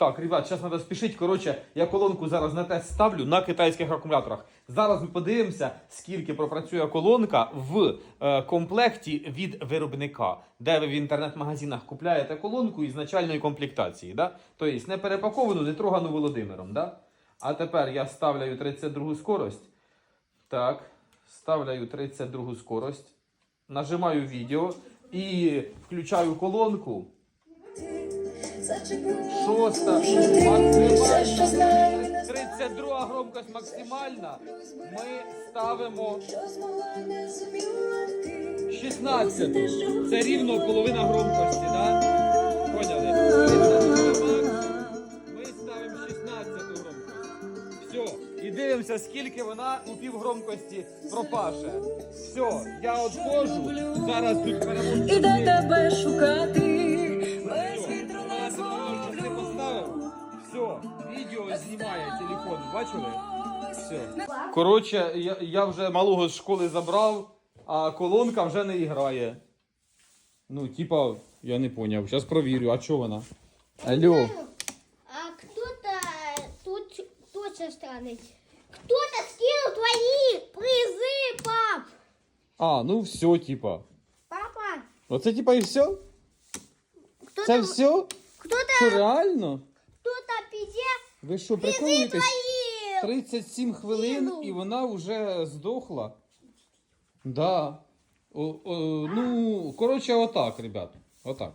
Так, ребят, зараз треба спішити. Коротше, я колонку зараз на тест ставлю на китайських акумуляторах. Зараз ми подивимося, скільки пропрацює колонка в е, комплекті від виробника, де ви в інтернет-магазинах купляєте колонку із начальної комплектації. Да? Тобто не перепаковану, не трогану Володимиром. Да? А тепер я ставляю 32 скорость. Так, ставляю 32 скорость, нажимаю відео і включаю колонку. Шоста максимальна. 32 громкость максимальна. Ми ставимо 16. Це рівно половина громкості, да? Поняли? Ми ставимо 16 громкость. Все. І дивимося, скільки вона у півгромкості пропаше. Все, я відходжу. Зараз тут переможу. і де тебе шукати відео знімає телефон. Бачили? Все. Коротше, я, я вже малого з школи забрав, а колонка вже не грає. Ну, типа, я не поняв. Зараз провірю, а чого вона? Алло. А кто-то тут точно станет. Кто-то скинул твои призы, пап. А, ну все, типа. Папа, Оце типа і все? кто-то, Це все? Що кто-то, реально? Ви що, приколуєтесь? 37 хвилин і вона вже здохла. Да. О, о, ну, коротше, отак, ребят. Отак.